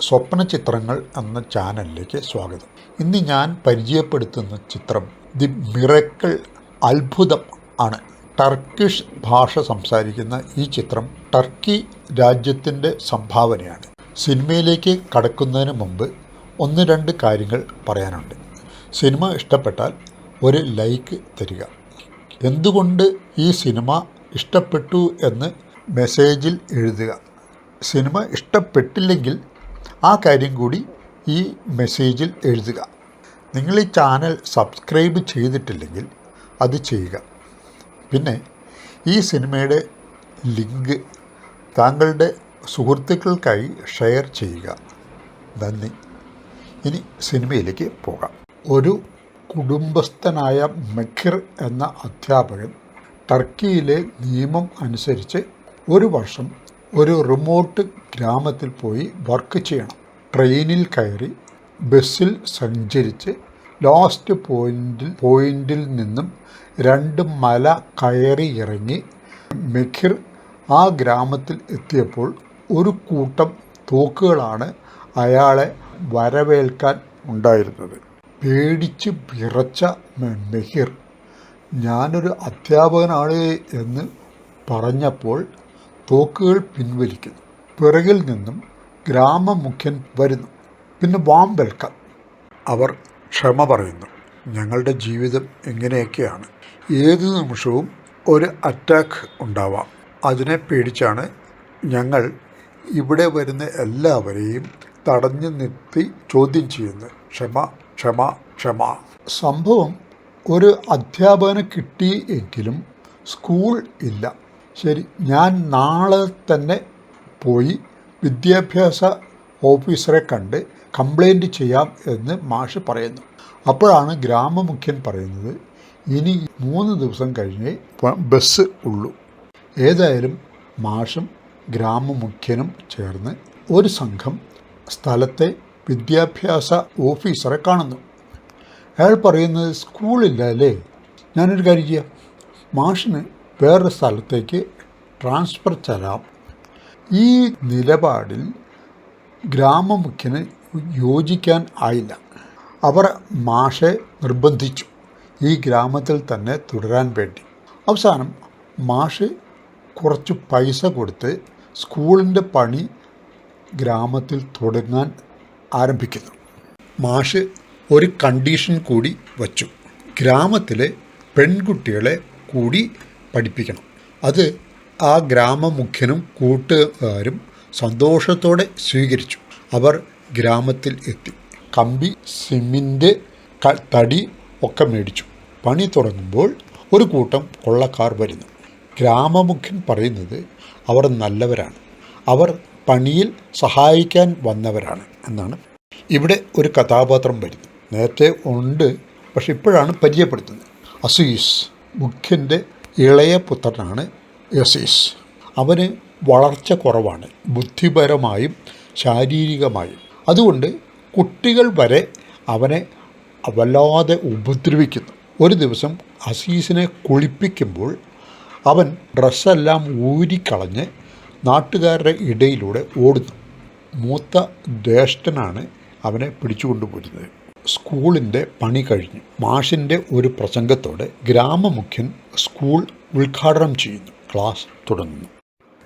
സ്വപ്ന ചിത്രങ്ങൾ എന്ന ചാനലിലേക്ക് സ്വാഗതം. ഇന്ന് ഞാൻ പരിചയപ്പെടുത്തുന്ന ചിത്രം ദി മിറക്കിൾ അത്ഭുതം ആണ്. ടർക്കിഷ് ഭാഷ സംസാരിക്കുന്ന ഈ ചിത്രം ടർക്കി രാജ്യത്തിന്റെ സംഭാവനയാണ്. സിനിമയിലേക്ക് കടക്കുന്നതിന് മുമ്പ് ഒന്ന് രണ്ട് കാര്യങ്ങൾ പറയാനുണ്ട്. സിനിമ ഇഷ്ടപ്പെട്ടാൽ ഒരു ലൈക്ക് തരിക. എന്തുകൊണ്ട് ഈ സിനിമ ഇഷ്ടപ്പെട്ടു എന്ന് മെസ്സേജിൽ എഴുതുക. സിനിമ ഇഷ്ടപ്പെട്ടില്ലെങ്കിൽ ആ കാര്യം കൂടി ഈ മെസ്സേജിൽ എഴുതുക. നിങ്ങൾ ഈ ചാനൽ സബ്സ്ക്രൈബ് ചെയ്തിട്ടില്ലെങ്കിൽ അത് ചെയ്യുക. പിന്നെ ഈ സിനിമയുടെ ലിങ്ക് താങ്കളുടെ സുഹൃത്തുക്കൾക്കായി ഷെയർ ചെയ്യുക. നന്ദി. ഇനി സിനിമയിലേക്ക് പോകാം. ഒരു കുടുംബസ്ഥനായ മെഖിർ എന്ന അധ്യാപകൻ ടർക്കിയിലെ നിയമം അനുസരിച്ച് ഒരു വർഷം ഒരു റിമോട്ട് ഗ്രാമത്തിൽ പോയി വർക്ക് ചെയ്യണം. ട്രെയിനിൽ കയറി ബസ്സിൽ സഞ്ചരിച്ച് ലാസ്റ്റ് പോയിന്റിൽ പോയിന്റിൽ നിന്നും രണ്ട് മല കയറി ഇറങ്ങി മെഖിർ ആ ഗ്രാമത്തിൽ എത്തിയപ്പോൾ ഒരു കൂട്ടം തോക്കുകളാണ് അയാളെ വരവേൽക്കാൻ ഉണ്ടായിരുന്നത്. പേടിച്ച് വിറച്ച മെഹിർ ഞാനൊരു അധ്യാപകനാണ് എന്ന് പറഞ്ഞപ്പോൾ തോക്കുകൾ പിൻവലിക്കുന്നു. പിറകിൽ നിന്നും ഗ്രാമമുഖ്യൻ വരുന്നു. പിന്നെ വാമ്പൽക്ക അവർ ക്ഷമ പറയുന്നു. ഞങ്ങളുടെ ജീവിതം എങ്ങനെയൊക്കെയാണ് ഏത് നിമിഷവും ഒരു അറ്റാക്ക് ഉണ്ടാവാം. അതിനെ പേടിച്ചാണ് ഞങ്ങൾ ഇവിടെ വരുന്ന എല്ലാവരെയും തടഞ്ഞു നിർത്തി ചോദ്യം ചെയ്യുന്നത്. ക്ഷമ ക്ഷമ ക്ഷമ. സംഭവം ഒരു അധ്യാപകന് കിട്ടി എങ്കിലും സ്കൂൾ ഇല്ല. ശരി. ഞാൻ നാളെ തന്നെ പോയി വിദ്യാഭ്യാസ ഓഫീസറെ കണ്ട് കംപ്ലൈന്റ് ചെയ്യാം എന്ന് മാഷ് പറയുന്നു. അപ്പോഴാണ് ഗ്രാമമുഖ്യൻ പറയുന്നത് ഇനി മൂന്ന് ദിവസം കഴിഞ്ഞേ ബസ് ഉള്ളൂ. ഏതായാലും മാഷും ഗ്രാമമുഖ്യനും ചേർന്ന് ഒരു സംഘം സ്ഥലത്തെ വിദ്യാഭ്യാസ ഓഫീസറെ കാണുന്നു. അയാൾ പറയുന്നത് സ്കൂളില്ല അല്ലേ? ഞാനൊരു കാര്യം ചെയ്യാം. മാഷിന് വേറൊരു സ്ഥലത്തേക്ക് ട്രാൻസ്ഫർ ചെയ്യാം ഈ നിലപാടിൽ ഗ്രാമമുഖ്യന് യോജിക്കാൻ ആയില്ല. അവർ മാഷെ നിർബന്ധിച്ചു. ഈ ഗ്രാമത്തിൽ തന്നെ തുടരാൻ വേണ്ടി. അവസാനം മാഷ് കുറച്ച് പൈസ കൊടുത്ത് സ്കൂളിന്റെ പണി ഗ്രാമത്തിൽ തുടങ്ങാൻ ആരംഭിക്കുന്നു. മാഷ് ഒരു കണ്ടീഷൻ കൂടി വച്ചു. ഗ്രാമത്തിലെ പെൺകുട്ടികളെ കൂടി പഠിപ്പിക്കണം. അത് ആ ഗ്രാമമുഖ്യനും കൂട്ടുകാരും സന്തോഷത്തോടെ സ്വീകരിച്ചു. അവർ ഗ്രാമത്തിൽ എത്തി. കമ്പി സിമിന്റ് തടി ഒക്കെ മേടിച്ചു. പണി തുടങ്ങുമ്പോൾ ഒരു കൂട്ടം കൊള്ളക്കാർ വരുന്നു. ഗ്രാമമുഖ്യൻ പറയുന്നത് അവർ നല്ലവരാണ്. അവർ പണിയിൽ സഹായിക്കാൻ വന്നവരാണ് എന്നാണ്. ഇവിടെ ഒരു കഥാപാത്രം വരുന്നു. നേരത്തെ ഉണ്ട് പക്ഷെ ഇപ്പോഴാണ് പരിചയപ്പെടുത്തുന്നത്. അസീസ് മുഖ്യന്റെ ഇളയ പുത്രനാണ് യസീസ്. അവന് വളർച്ച കുറവാണ് ബുദ്ധിപരമായും ശാരീരികമായും. അതുകൊണ്ട് കുട്ടികൾ വരെ അവനെ വല്ലാതെ ഉപദ്രവിക്കുന്നു. ഒരു ദിവസം അസീസിനെ കുളിപ്പിക്കുമ്പോൾ അവൻ ഡ്രസ്സെല്ലാം ഊരിക്കളഞ്ഞ് നാട്ടുകാരുടെ ഇടയിലൂടെ ഓടുന്നു. മൂത്ത ജ്യേഷ്ഠനാണ് അവനെ പിടിച്ചുകൊണ്ടുപോരുന്നത്. സ്കൂളിന്റെ പണി കഴിഞ്ഞു മാഷിന്റെ ഒരു പ്രസംഗത്തോടെ ഗ്രാമമുഖ്യൻ സ്കൂൾ ഉദ്ഘാടനം ചെയ്യുന്നു. ക്ലാസ് തുടങ്ങുന്നു.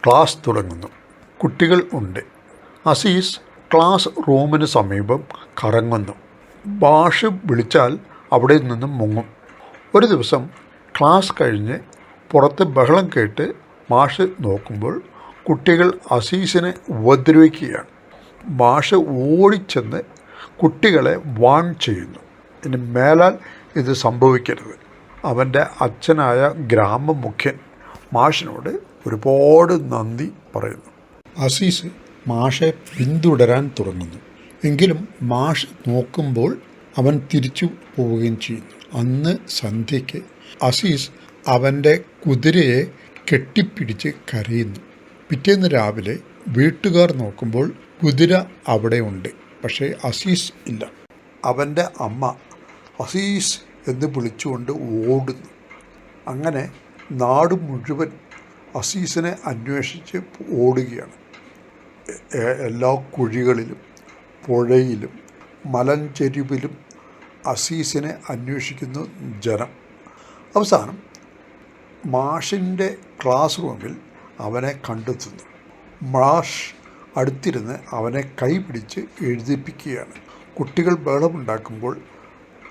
ക്ലാസ് തുടങ്ങുന്നു. കുട്ടികൾ ഉണ്ട്. അസീസ് ക്ലാസ് റൂമിന് സമീപം കറങ്ങുന്നു. ഭാഷ വിളിച്ചാൽ അവിടെ നിന്നും മുങ്ങും. ഒരു ദിവസം ക്ലാസ് കഴിഞ്ഞ് പുറത്ത് ബഹളം കേട്ട് മാഷ് നോക്കുമ്പോൾ കുട്ടികൾ അസീസിനെ ഉപദ്രവിക്കുകയാണ്. മാഷ് ഓടിച്ചെന്ന് കുട്ടികളെ വാൺ ചെയ്യുന്നു. ഇനി മേലാൽ ഇത് സംഭവിക്കരുത്. അവന്റെ അച്ഛനായ ഗ്രാമമുഖ്യൻ മാഷിനോട് ഒരുപാട് നന്ദി പറയുന്നു. അസീസ് മാഷെ പിന്തുടരാൻ തുടങ്ങുന്നു. എങ്കിലും മാഷ് നോക്കുമ്പോൾ അവൻ തിരിച്ചു പോവുകയും ചെയ്യുന്നു. അന്ന് സന്ധ്യയ്ക്ക് അസീസ് അവന്റെ കുതിരയെ കെട്ടിപ്പിടിച്ച് കരയുന്നു. പിറ്റേന്ന് രാവിലെ വീട്ടുകാർ നോക്കുമ്പോൾ കുതിര അവിടെ ഉണ്ട്. പക്ഷേ അസീസ് ഇല്ല. അവന്റെ അമ്മ അസീസ് എന്ന് വിളിച്ചുകൊണ്ട് ഓടുന്നു. അങ്ങനെ നാട് മുഴുവൻ അസീസിനെ അന്വേഷിച്ച് ഓടുകയാണ്. എല്ലാ കുഴികളിലും പുഴയിലും മലഞ്ചെരുവിലും അസീസിനെ അന്വേഷിക്കുന്നു ജനം. അവസാനം മാഷിന്റെ ക്ലാസ് റൂമിൽ അവനെ കണ്ടെത്തുന്നു. മാഷ് അടുത്തിരുന്ന് അവനെ കൈപിടിച്ച് എഴുതിപ്പിക്കുകയാണ്. കുട്ടികൾ ബഹളമുണ്ടാക്കുമ്പോൾ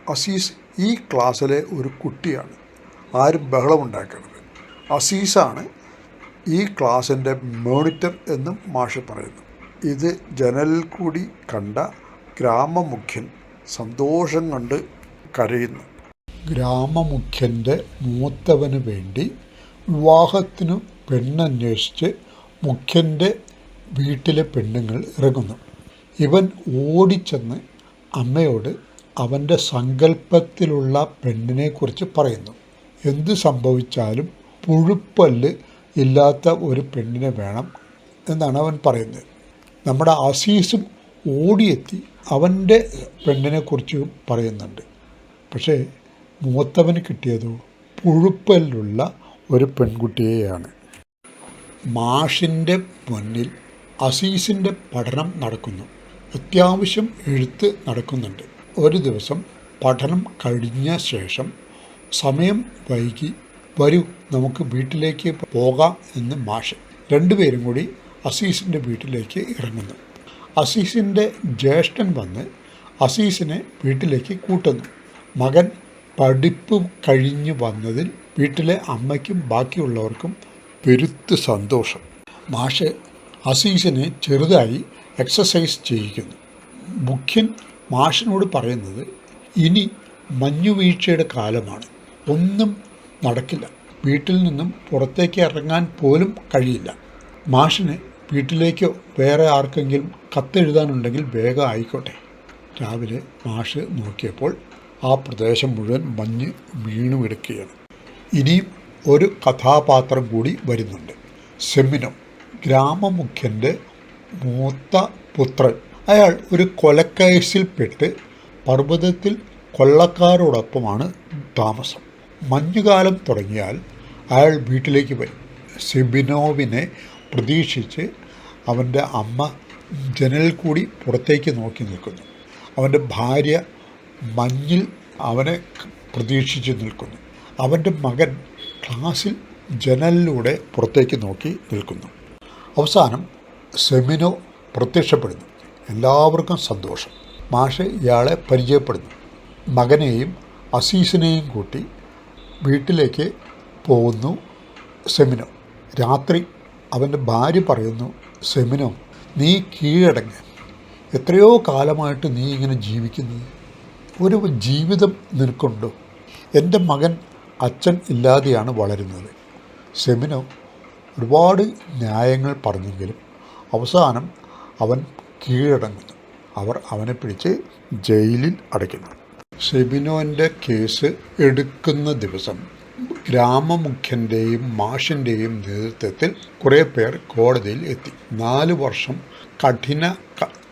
അസീസ് ഈ ക്ലാസ്സിലെ ഒരു കുട്ടിയാണ്. ആരും ബഹളമുണ്ടാക്കരുത്. അസീസാണ് ഈ ക്ലാസ്സിന്റെ മോണിറ്റർ എന്നും മാഷ് പറയുന്നു. ഇത് ജനലിൽ കൂടി കണ്ട ഗ്രാമമുഖ്യൻ സന്തോഷം കണ്ട് കരയുന്നു. ഗ്രാമമുഖ്യന്റെ മൂത്തവന് വേണ്ടി വിവാഹത്തിനു പെണ്ണന്വേഷിച്ച് മുഖ്യന്റെ വീട്ടിലെ പെണ്ണുങ്ങൾ ഇറങ്ങുന്നു. ഇവൻ ഓടിച്ചെന്ന് അമ്മയോട് അവന്റെ സങ്കല്പത്തിലുള്ള പെണ്ണിനെക്കുറിച്ച് പറയുന്നു. എന്ത് സംഭവിച്ചാലും പുഴുപ്പല്ല് ഇല്ലാത്ത ഒരു പെണ്ണിനെ വേണം എന്നാണ് അവൻ പറയുന്നത്. നമ്മുടെ അസീസും ഓടിയെത്തി അവന്റെ പെണ്ണിനെക്കുറിച്ച് പറയുന്നുണ്ട്. പക്ഷേ മൂത്തവന് കിട്ടിയതോ പുഴുപ്പല്ലുള്ള ഒരു പെൺകുട്ടിയെയാണ്. മാഷിന്റെ മുന്നിൽ അസീസിന്റെ പഠനം നടക്കുന്നു. അത്യാവശ്യം എഴുത്ത് നടക്കുന്നുണ്ട്. ഒരു ദിവസം പഠനം കഴിഞ്ഞ ശേഷം സമയം വൈകി വരൂ നമുക്ക് വീട്ടിലേക്ക് പോകാം എന്ന് മാഷ് രണ്ടുപേരും കൂടി അസീസിന്റെ വീട്ടിലേക്ക് ഇറങ്ങുന്നു. അസീസിന്റെ ജ്യേഷ്ഠൻ വന്ന് അസീസിനെ വീട്ടിലേക്ക് കൂട്ടുന്നു. മകൻ പഠിപ്പ് കഴിഞ്ഞ് വന്നതിൽ വീട്ടിലെ അമ്മയ്ക്കും ബാക്കിയുള്ളവർക്കും പെരുത്ത് സന്തോഷം. മാഷ് അസീസിനെ ചെറുതായി എക്സസൈസ് ചെയ്യിക്കുന്നു. മുഖ്യൻ മാഷിനോട് പറയുന്നത് ഇനി മഞ്ഞുവീഴ്ചയുടെ കാലമാണ്. ഒന്നും നടക്കില്ല. വീട്ടിൽ നിന്നും പുറത്തേക്ക് ഇറങ്ങാൻ പോലും കഴിയില്ല. മാഷിന് വീട്ടിലേക്കോ വേറെ ആർക്കെങ്കിലും കത്തെഴുതാനുണ്ടെങ്കിൽ വേഗം ആയിക്കോട്ടെ. രാവിലെ മാഷ് നോക്കിയപ്പോൾ ആ പ്രദേശം മുഴുവൻ മഞ്ഞ് വീണുമെടുക്കുകയാണ് ഇനിയും ഒരു കഥാപാത്രം കൂടി വരുന്നുണ്ട്. സെമിനോ. ഗ്രാമമുഖ്യന്റെ മൂത്ത പുത്രൻ. അയാൾ ഒരു കൊലക്കേസിൽപ്പെട്ട് പർവതത്തിൽ കൊള്ളക്കാരോടൊപ്പമാണ് താമസം. മഞ്ഞുകാലം തുടങ്ങിയാൽ അയാൾ വീട്ടിലേക്ക് വരും. സെബിനോവിനെ പ്രതീക്ഷിച്ച് അവന്റെ അമ്മ ജനലിൽ കൂടി പുറത്തേക്ക് നോക്കി നിൽക്കുന്നു. അവന്റെ ഭാര്യ മഞ്ഞിൽ അവനെ പ്രതീക്ഷിച്ച് നിൽക്കുന്നു. അവന്റെ മകൻ ക്ലാസ്സിൽ ജനലിലൂടെ പുറത്തേക്ക് നോക്കി നിൽക്കുന്നു. അവസാനം സെമിനോ പ്രത്യക്ഷപ്പെടുന്നു. എല്ലാവർക്കും സന്തോഷം. മാഷ് ഇയാളെ പരിചയപ്പെടുന്നു. മകനെയും അസീസിനെയും കൂട്ടി വീട്ടിലേക്ക് പോകുന്നു സെമിനോ. രാത്രി അവന്റെ ഭാര്യ പറയുന്നു സെമിനോ നീ കീഴടങ്ങ്. എത്രയോ കാലമായിട്ട് നീ ഇങ്ങനെ ജീവിക്കുന്നത് ഒരു ജീവിതം നിനക്കുണ്ടോ? എന്റെ മകൻ അച്ഛൻ ഇല്ലാതെയാണ് വളരുന്നത്. സെമിനോ ഒരുപാട് ന്യായങ്ങൾ പറഞ്ഞെങ്കിലും അവസാനം അവൻ കീഴടങ്ങുന്നു അവർ അവനെ പിടിച്ച് ജയിലിൽ അടയ്ക്കുന്നു. സെബിനോന്റെ കേസ് എടുക്കുന്ന ദിവസം ഗ്രാമമുഖ്യന്റെയും മാഷിന്റെയും നേതൃത്വത്തിൽ കുറേ പേർ കോടതിയിൽ എത്തി. നാല് വർഷം കഠിന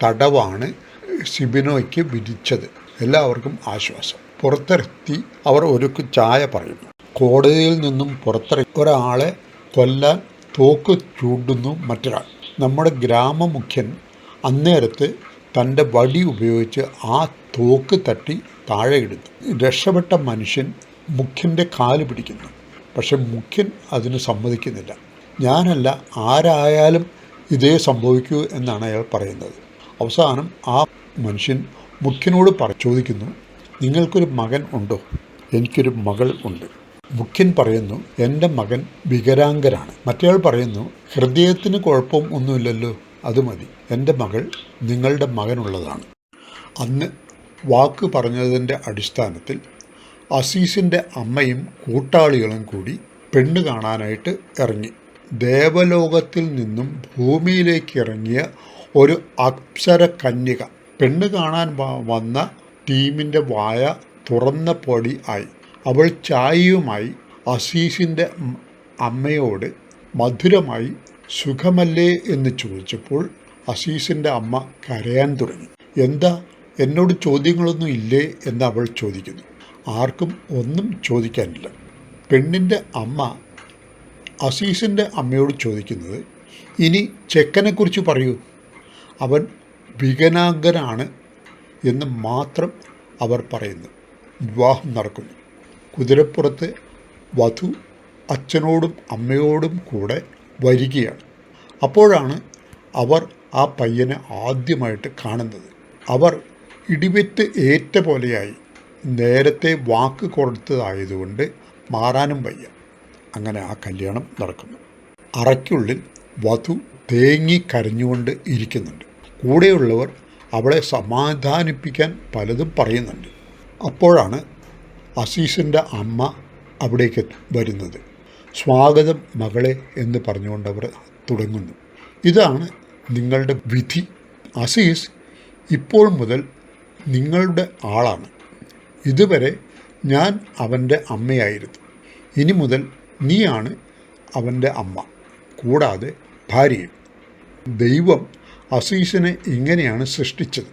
തടവാണ് സിബിനോയ്ക്ക് വിധിച്ചത്. എല്ലാവർക്കും ആശ്വാസം. പുറത്തിറക്കി അവർ ഒരു ചായ പറയുന്നു. കോടതിയിൽ നിന്നും പുറത്തിറക്കി ഒരാളെ കൊല്ലാൻ തോക്ക് ചൂണ്ടുന്നു മറ്റൊരാൾ. നമ്മുടെ ഗ്രാമമുഖ്യൻ അന്നേരത്ത് തന്റെ വടി ഉപയോഗിച്ച് ആ തോക്ക് തട്ടി താഴെ ഇടുന്നു. രക്ഷപ്പെട്ട മനുഷ്യൻ മുഖ്യന്റെ കാൽ പിടിക്കുന്നു. പക്ഷെ മുഖ്യൻ അതിന് സമ്മതിക്കുന്നില്ല. ഞാനല്ല ആരായാലും ഇതേ സംഭവിക്കൂ എന്നാണ് അയാൾ പറയുന്നത്. അവസാനം ആ മനുഷ്യൻ മുഖ്യനോട് ചോദിക്കുന്നു നിങ്ങൾക്കൊരു മകൻ ഉണ്ടോ? എനിക്കൊരു മകൾ ഉണ്ട്. മുഖ്യൻ പറയുന്നു എന്റെ മകൻ വികരാംഗരാണ് മറ്റേയാൾ പറയുന്നു ഹൃദയത്തിന് കുഴപ്പം ഒന്നുമില്ലല്ലോ അത് മതി. എന്റെ മകൾ നിങ്ങളുടെ മകനുള്ളതാണ്. അന്ന് വാക്ക് പറഞ്ഞതിന്റെ അടിസ്ഥാനത്തിൽ അസീസിന്റെ അമ്മയും കൂട്ടാളികളും കൂടി പെണ്ണ് കാണാനായിട്ട് ഇറങ്ങി. ദേവലോകത്തിൽ നിന്നും ഭൂമിയിലേക്ക് ഇറങ്ങിയ ഒരു അപ്സര കന്യക പെണ്ണ് കാണാൻ വന്ന ടീമിന്റെ വായ തുറന്ന പൊടി ആയി. അവൾ ചായയുമായി അസീസിന്റെ അമ്മയോട് മധുരമായി സുഖമല്ലേ എന്ന് ചോദിച്ചപ്പോൾ അസീസിന്റെ അമ്മ കരയാൻ തുടങ്ങി. എന്താ? എന്നോട് ചോദ്യങ്ങളൊന്നും ഇല്ലേ? എന്ന് അവൾ ചോദിക്കുന്നു. ആർക്കും ഒന്നും ചോദിക്കാനില്ല. പെണ്ണിന്റെ അമ്മ അസീസിന്റെ അമ്മയോട് ചോദിക്കുന്നത് ഇനി ചെക്കനെക്കുറിച്ച് പറയൂ. അവൻ വികനാഗനാണ് എന്ന് മാത്രം അവർ പറയുന്നു. വിവാഹം നടക്കുന്നു. കുതിരപ്പുറത്ത് വധു അച്ഛനോടും അമ്മയോടും കൂടെ വരികയാണ്. അപ്പോഴാണ് അവർ ആ പയ്യനെ ആദ്യമായിട്ട് കാണുന്നത്. അവർ ഇടിവെറ്റ് ഏറ്റ പോലെയായി നേരത്തെ വാക്ക് കൊടുത്തതായതുകൊണ്ട് മാറാനും വയ്യ. അങ്ങനെ ആ കല്യാണം നടക്കുന്നു. അറയ്ക്കുള്ളിൽ വധു തേങ്ങി കരഞ്ഞുകൊണ്ട് ഇരിക്കുന്നുണ്ട്. കൂടെയുള്ളവർ അവളെ സമാധാനിപ്പിക്കാൻ പലതും പറയുന്നുണ്ട്. അപ്പോഴാണ് അസീസിന്റെ അമ്മ അവിടേക്ക് വരുന്നത്. സ്വാഗതം മകളെ എന്ന് പറഞ്ഞുകൊണ്ട് അവർ തുടങ്ങുന്നു. ഇതാണ് നിങ്ങളുടെ വിധി. അസീസ് ഇപ്പോൾ മുതൽ നിങ്ങളുടെ ആളാണ്. ഇതുവരെ ഞാൻ അവന്റെ അമ്മയായിരുന്നു. ഇനി മുതൽ നീയാണ് അവന്റെ അമ്മ. കൂടാതെ ഭാര്യയും. ദൈവം അസീസിനെ ഇങ്ങനെയാണ് സൃഷ്ടിച്ചത്.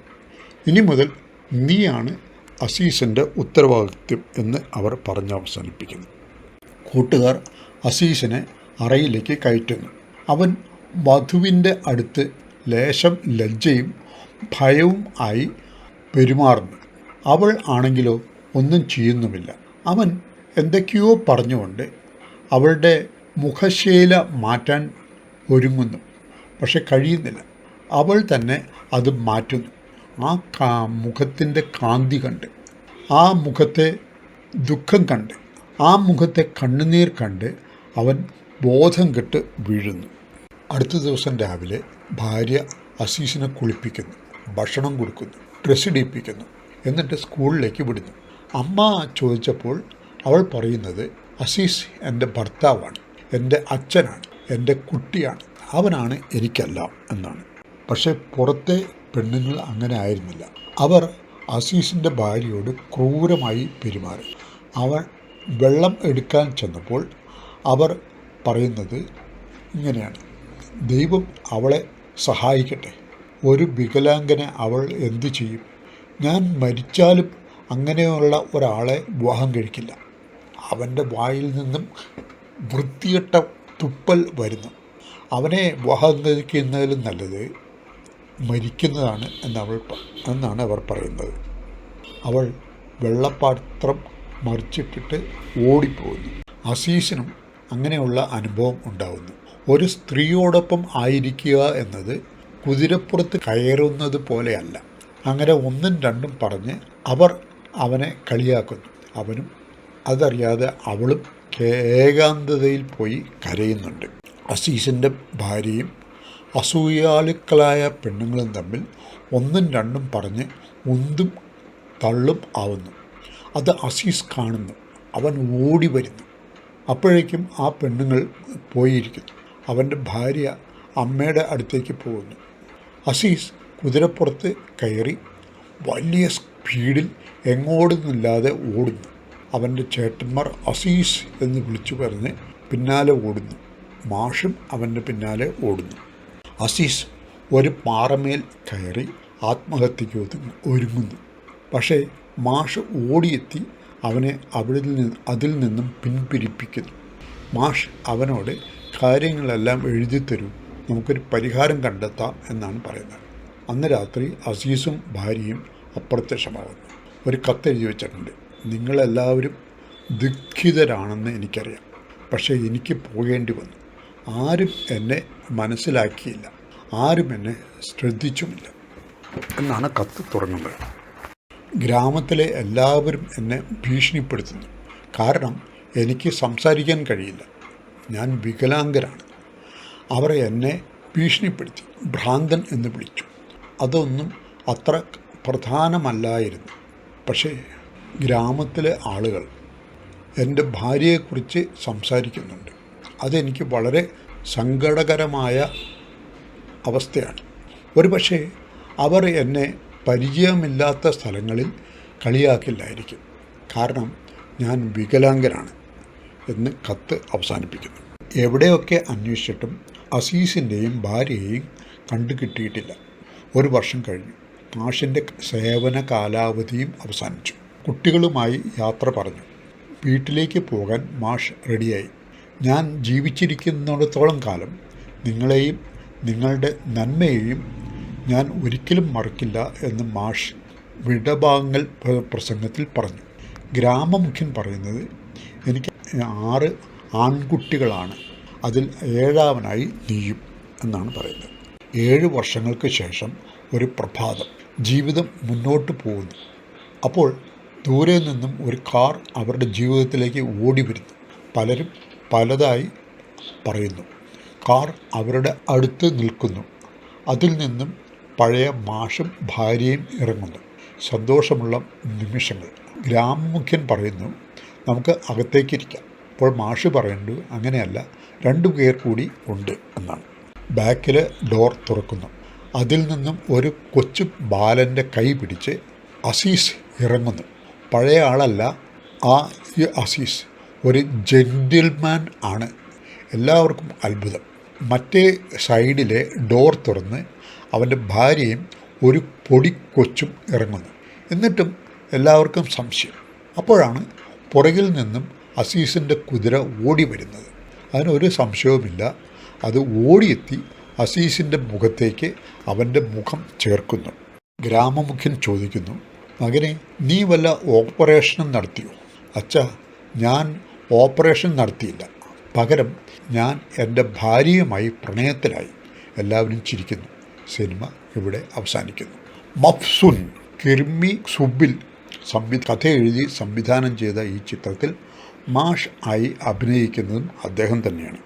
ഇനി മുതൽ നീയാണ് അസീസിന്റെ ഉത്തരവാദിത്വം എന്ന് അവർ പറഞ്ഞ് അവസാനിപ്പിക്കുന്നു. കൂട്ടുകാർ അസീസിനെ അറയിലേക്ക് കയറ്റുന്നു. അവൻ വധുവിന്റെ അടുത്ത് ലേശം ലജ്ജയും ഭയവും ആയി പെരുമാറുന്നു. അവൾ ആണെങ്കിലോ ഒന്നും ചെയ്യുന്നുമില്ല. അവൻ എന്തൊക്കെയോ പറഞ്ഞുകൊണ്ട് അവളുടെ മുഖശീല മാറ്റാൻ ഒരുങ്ങുന്നു. പക്ഷെ കഴിയുന്നില്ല. അവൾ തന്നെ അത് മാറ്റുന്നു. ആ കാ മുഖത്തിന്റെ കാന്തി കണ്ട്. ആ മുഖത്തെ ദുഃഖം കണ്ട്. ആ മുഖത്തെ കണ്ണുനീർ കണ്ട് അവൻ ബോധം കെട്ട് വീഴുന്നു. അടുത്ത ദിവസം രാവിലെ ഭാര്യ അസീസിനെ കുളിപ്പിക്കുന്നു ഭക്ഷണം കൊടുക്കുന്നു ഡ്രസ്സ് ഇടിപ്പിക്കുന്നു എന്നിട്ട് സ്കൂളിലേക്ക് വിടുന്നു. അമ്മ ചോദിച്ചപ്പോൾ അവൾ പറയുന്നത് അസീസ് എന്റെ ഭർത്താവാണ് എന്റെ അച്ഛനാണ് എന്റെ കുട്ടിയാണ് അവനാണ് എനിക്കെല്ലാം എന്നാണ്. പക്ഷേ പുറത്തെ പെണ്ണുങ്ങൾ അങ്ങനെ ആയിരുന്നില്ല. അവർ അസീസിന്റെ ഭാര്യയോട് ക്രൂരമായി പെരുമാറി. അവൻ വെള്ളം എടുക്കാൻ ചെന്നപ്പോൾ അവർ പറയുന്നത് ഇങ്ങനെയാണ്. ദൈവം അവളെ സഹായിക്കട്ടെ. ഒരു വികലാംഗനെ അവൾ എന്തു ചെയ്യും? ഞാൻ മരിച്ചാലും അങ്ങനെയുള്ള ഒരാളെ വിവാഹം കഴിക്കില്ല. അവന്റെ വായിൽ നിന്നും വൃത്തികെട്ട തുപ്പൽ വരുന്നു. അവനെ വിവാഹം കഴിക്കുന്നതിലും നല്ലത് മരിക്കുന്നതാണ് എന്നവൾ എന്നാണ് അവർ പറയുന്നത്. അവൾ വെള്ളപ്പാത്രം മറിച്ചിട്ടിട്ട് ഓടിപ്പോകുന്നു. അസീസിനും അങ്ങനെയുള്ള അനുഭവം ഉണ്ടാകുന്നു ഒരു സ്ത്രീയോടൊപ്പം ആയിരിക്കുക എന്നത് കുതിരപ്പുറത്ത് കയറുന്നത് പോലെയല്ല. അങ്ങനെ ഒന്നും രണ്ടും പറഞ്ഞ് അവർ അവനെ കളിയാക്കുന്നു. അവനും അതറിയാതെ അവളും ഏകാന്തതയിൽ പോയി കരയുന്നുണ്ട്. അസീസിന്റെ ഭാര്യയും അസൂയാലുക്കളായ പെണ്ണുങ്ങളും തമ്മിൽ ഒന്നും രണ്ടും പറഞ്ഞ് ഉന്തും തള്ളും ആവുന്നു. അത് അസീസ് കാണുന്നു. അവൻ ഓടി വരുന്നു. അപ്പോഴേക്കും ആ പെണ്ണുങ്ങൾ പോയിരിക്കുന്നു. അവന്റെ ഭാര്യ അമ്മയുടെ അടുത്തേക്ക് പോകുന്നു. അസീസ് കുതിരപ്പുറത്ത് കയറി വലിയ സ്പീഡിൽ എങ്ങോടുന്നില്ലാതെ ഓടുന്നു. അവന്റെ ചേട്ടന്മാർ അസീസ് എന്ന് വിളിച്ചു പറഞ്ഞ് പിന്നാലെ ഓടുന്നു. മാഷും അവന്റെ പിന്നാലെ ഓടുന്നു. അസീസ് ഒരു പാറമേൽ കയറി ആത്മഹത്യയ്ക്ക് ഒതുങ്ങി ഒരുങ്ങുന്നു. പക്ഷേ മാഷ് ഓടിയെത്തി അവനെ അവിടെ നിന്ന് അതിൽ നിന്നും പിൻപിരിപ്പിക്കുന്നു. മാഷ് അവനോട് കാര്യങ്ങളെല്ലാം എഴുതി തരൂ. നമുക്കൊരു പരിഹാരം കണ്ടെത്താം എന്നാണ് പറയുന്നത്. അന്ന് രാത്രി അസീസും ഭാര്യയും അപ്രത്യക്ഷമാകുന്നു ഒരു കത്തെഴുതി വെച്ചിട്ടുണ്ട്. നിങ്ങളെല്ലാവരും ദുഃഖിതരാണെന്ന് എനിക്കറിയാം. പക്ഷേ എനിക്ക് പോകേണ്ടി വന്നു. ആരും എന്നെ മനസ്സിലാക്കിയില്ല. ആരും എന്നെ ശ്രദ്ധിച്ചുമില്ല. എന്നാണ് കത്ത് തുടങ്ങുന്നത് ഗ്രാമത്തിലെ എല്ലാവരും എന്നെ ഭീഷണിപ്പെടുത്തുന്നു. കാരണം എനിക്ക് സംസാരിക്കാൻ കഴിയില്ല. ഞാൻ വികലാംഗരാണ്. അവർ എന്നെ ഭീഷണിപ്പെടുത്തി. ഭ്രാന്തൻ എന്ന് വിളിച്ചു. അതൊന്നും അത്ര പ്രധാനമല്ലായിരുന്നു. പക്ഷേ ഗ്രാമത്തിലെ ആളുകൾ എന്റെ ഭാര്യയെക്കുറിച്ച് സംസാരിക്കുന്നുണ്ട്. അതെനിക്ക് വളരെ സങ്കടകരമായ അവസ്ഥയാണ്. ഒരുപക്ഷെ അവർ എന്നെ പരിചയമില്ലാത്ത സ്ഥലങ്ങളിൽ കളിയാക്കില്ലായിരിക്കും. കാരണം ഞാൻ വികലാംഗനാണ് എന്ന് കത്ത് അവസാനിപ്പിക്കുന്നു. എവിടെയൊക്കെ അന്വേഷിച്ചിട്ടും അസീസിന്റെയും ഭാര്യയെയും കണ്ടു കിട്ടിയിട്ടില്ല. ഒരു വർഷം കഴിഞ്ഞു. മാഷിന്റെ സേവന കാലാവധിയും അവസാനിച്ചു. കുട്ടികളുമായി യാത്ര പറഞ്ഞു. വീട്ടിലേക്ക് പോകാൻ മാഷ് റെഡിയായി. ഞാൻ ജീവിച്ചിരിക്കുന്നിടത്തോളം കാലം നിങ്ങളെയും നിങ്ങളുടെ നന്മയെയും ഞാൻ ഒരിക്കലും മറക്കില്ല എന്ന് മാഷ് വിടഭാഗങ്ങൾ പ്രസംഗത്തിൽ പറഞ്ഞു. ഗ്രാമമുഖ്യൻ പറയുന്നത് എനിക്ക് ആറ് ആൺകുട്ടികളാണ്. അതിൽ ഏഴാവനായി നീയും എന്നാണ് പറയുന്നത്. ഏഴ് വർഷങ്ങൾക്ക് ശേഷം ഒരു പ്രഭാതം. ജീവിതം മുന്നോട്ട് പോകുന്നു. അപ്പോൾ ദൂരെ നിന്നും ഒരു കാർ അവരുടെ ജീവിതത്തിലേക്ക് ഓടി വരുന്നു പലരും പലതായി പറയുന്നു. കാർ അവരുടെ അടുത്ത് നിൽക്കുന്നു. അതിൽ നിന്നും പഴയ മാഷും ഭാര്യയും ഇറങ്ങുന്നു. സന്തോഷമുള്ള നിമിഷങ്ങൾ. ഗ്രാമമുഖ്യൻ പറയുന്നു നമുക്ക് അകത്തേക്ക് അകത്തേക്കിരിക്കാം അപ്പോൾ മാഷ് പറയുന്നു അങ്ങനെയല്ല രണ്ടു പേർ കൂടി ഉണ്ട് എന്നാണ്. ബാക്കിൽ ഡോർ തുറക്കുന്നു. അതിൽ നിന്നും ഒരു കൊച്ചു ബാലന്റെ കൈ പിടിച്ച് അസീസ് ഇറങ്ങുന്നു. പഴയ ആളല്ല ആ അസീസ്. ഒരു ജെന്റിൽമാൻ ആണ്. എല്ലാവർക്കും അത്ഭുതം. മറ്റേ സൈഡിലെ ഡോർ തുറന്ന് അവന്റെ ഭാര്യയും ഒരു പൊടിക്കൊച്ചും ഇറങ്ങുന്നു. എന്നിട്ടും എല്ലാവർക്കും സംശയം. അപ്പോഴാണ് പുറകിൽ നിന്നും അസീസിന്റെ കുതിര ഓടി വരുന്നത്. അതിനൊരു സംശയവുമില്ല. അത് ഓടിയെത്തി അസീസിന്റെ മുഖത്തേക്ക് അവന്റെ മുഖം ചേർക്കുന്നു. ഗ്രാമമുഖ്യൻ ചോദിക്കുന്നു മകനെ നീ വല്ല ഓപ്പറേഷനും നടത്തിയോ? അച്ഛ ഞാൻ ഓപ്പറേഷൻ നടത്തിയില്ല. പകരം ഞാൻ എന്റെ ഭാര്യയുമായി പ്രണയത്തിലായി. എല്ലാവരും ചിരിക്കുന്നു. സിനിമ ഇവിടെ അവസാനിക്കുന്നു. മഫ്സുൻ കിർമി സുബിൽ സംവി കഥ എഴുതി സംവിധാനം ചെയ്ത ഈ ചിത്രത്തിൽ മാഷ് ആയി അഭിനയിക്കുന്നതും അദ്ദേഹം തന്നെയാണ്.